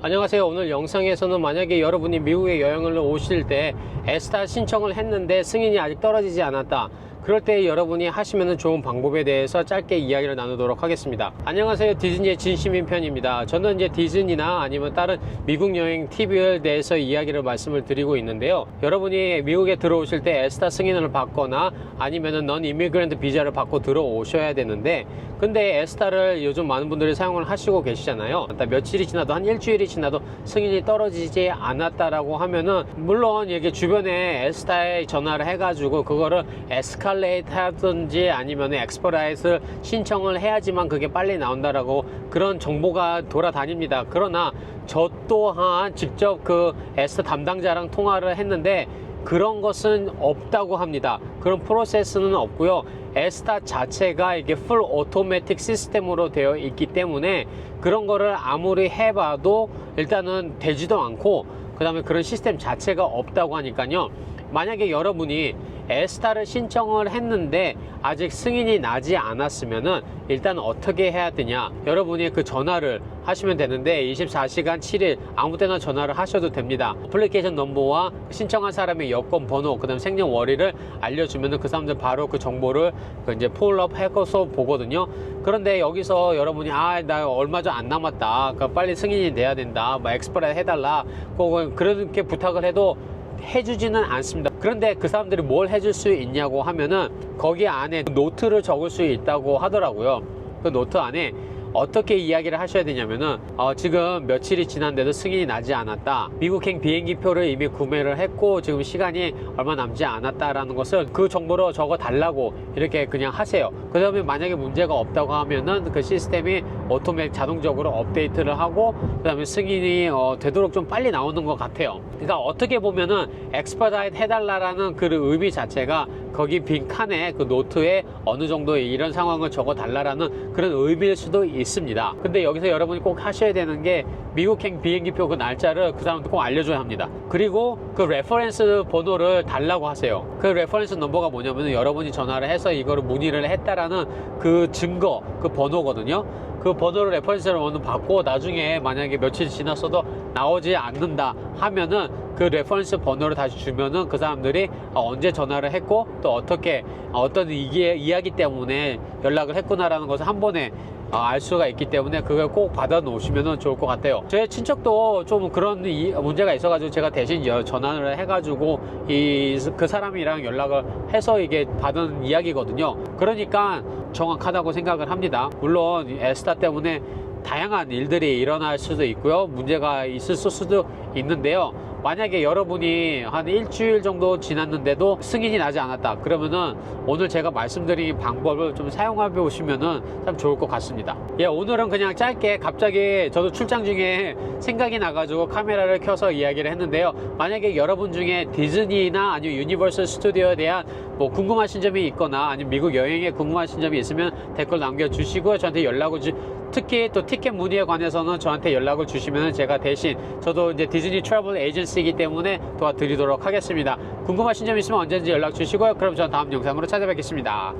안녕하세요. 오늘 영상에서는 만약에 여러분이 미국에 여행을 오실 때 에스타 신청을 했는데 승인이 아직 떨어지지 않았다. 그럴 때 여러분이 하시면 좋은 방법에 대해서 짧게 이야기를 나누도록 하겠습니다. 안녕하세요. 디즈니의 진시민 편입니다. 저는 이제 디즈니나 아니면 다른 미국 여행 팁에 대해서 이야기를 말씀을 드리고 있는데요. 여러분이 미국에 들어오실 때 에스타 승인을 받거나 아니면은 넌 이미그랜트 비자를 받고 들어오셔야 되는데 근데 에스타를 요즘 많은 분들이 사용을 하시고 계시잖아요. 며칠이 지나도 한 일주일이 지나도 승인이 떨어지지 않았다라고 하면은 물론 이게 주변에 에스타에 전화를 해가지고 그거를 에스 칼레이트 하든지 아니면 엑스퍼라이트를 신청을 해야지만 그게 빨리 나온다라고 그런 정보가 돌아다닙니다. 그러나 저 또한 직접 그 에스타 담당자랑 통화를 했는데 그런 것은 없다고 합니다. 그런 프로세스는 없고요. 에스타 자체가 이게 풀 오토매틱 시스템으로 되어 있기 때문에 그런 거를 아무리 해봐도 일단은 되지도 않고 그 다음에 그런 시스템 자체가 없다고 하니까요. 만약에 여러분이 에스타를 신청을 했는데 아직 승인이 나지 않았으면은 일단 어떻게 해야 되냐? 여러분이 그 전화를 하시면 되는데 24시간 7일 아무 때나 전화를 하셔도 됩니다. 어플리케이션 넘버와 신청한 사람의 여권 번호 그 다음 생년월일을 알려주면은 그 사람들 바로 그 정보를 그 이제 폴업 해서 보거든요. 그런데 여기서 여러분이 아 나 얼마 전 안 남았다. 그 빨리 승인이 돼야 된다. 뭐 엑스프레 해달라. 혹은 그렇게 부탁을 해도 해주지는 않습니다. 그런데 그 사람들이 뭘 해줄 수 있냐고 하면은 거기 안에 노트를 적을 수 있다고 하더라고요. 그 노트 안에 어떻게 이야기를 하셔야 되냐면은 어, 지금 며칠이 지난데도 승인이 나지 않았다. 미국행 비행기표를 이미 구매를 했고 지금 시간이 얼마 남지 않았다라는 것을 그 정보로 적어 달라고 이렇게 그냥 하세요. 그 다음에 만약에 문제가 없다고 하면은 그 시스템이 오토매틱 자동적으로 업데이트를 하고 그 다음에 승인이 어, 되도록 좀 빨리 나오는 것 같아요. 그러니까 어떻게 보면은 엑스퍼다이트 해달라라는 그 의미 자체가 거기 빈 칸에 그 노트에 어느 정도 이런 상황을 적어 달라라는 그런 의미일 수도 있습니다. 근데 여기서 여러분이 꼭 하셔야 되는 게 미국행 비행기표 그 날짜를 그 사람한테 꼭 알려줘야 합니다. 그리고 그 레퍼런스 번호를 달라고 하세요. 그 레퍼런스 넘버가 뭐냐면 여러분이 전화를 해서 이거를 문의를 했다라는 그 증거, 그 번호거든요. 그 번호를 레퍼런스를 먼저 받고 나중에 만약에 며칠 지났어도 나오지 않는다 하면은 그 레퍼런스 번호를 다시 주면은 그 사람들이 어, 언제 전화를 했고 또 어떻게 어, 어떤 이야기 때문에 연락을 했구나라는 것을 한 번에 어, 알 수가 있기 때문에 그걸 꼭 받아 놓으시면 좋을 것 같아요. 제 친척도 좀 그런 이- 문제가 있어 가지고 제가 대신 여- 전화를 해 가지고 이 그 사람이랑 연락을 해서 이게 받은 이야기거든요. 그러니까 정확하다고 생각을 합니다. 물론 이 에스타 때문에 다양한 일들이 일어날 수도 있고요. 문제가 있을 수도 있는데요. 만약에 여러분이 한 일주일 정도 지났는데도 승인이 나지 않았다. 그러면은 오늘 제가 말씀드린 방법을 좀 사용해 보시면은 참 좋을 것 같습니다. 예, 오늘은 그냥 짧게 갑자기 저도 출장 중에 생각이 나가지고 카메라를 켜서 이야기를 했는데요. 만약에 여러분 중에 디즈니나 아니면 유니버설 스튜디오에 대한 뭐 궁금하신 점이 있거나 아니면 미국 여행에 궁금하신 점이 있으면 댓글 남겨주시고요. 저한테 연락을 주, 특히 또 티켓 문의에 관해서는 저한테 연락을 주시면 제가 대신 저도 이제 디즈니 트래블 에이전시 이기 때문에 도와드리도록 하겠습니다. 궁금하신 점 있으면 언제든지 연락 주시고요. 그럼 저는 다음 영상으로 찾아뵙겠습니다.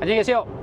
안녕히 계세요.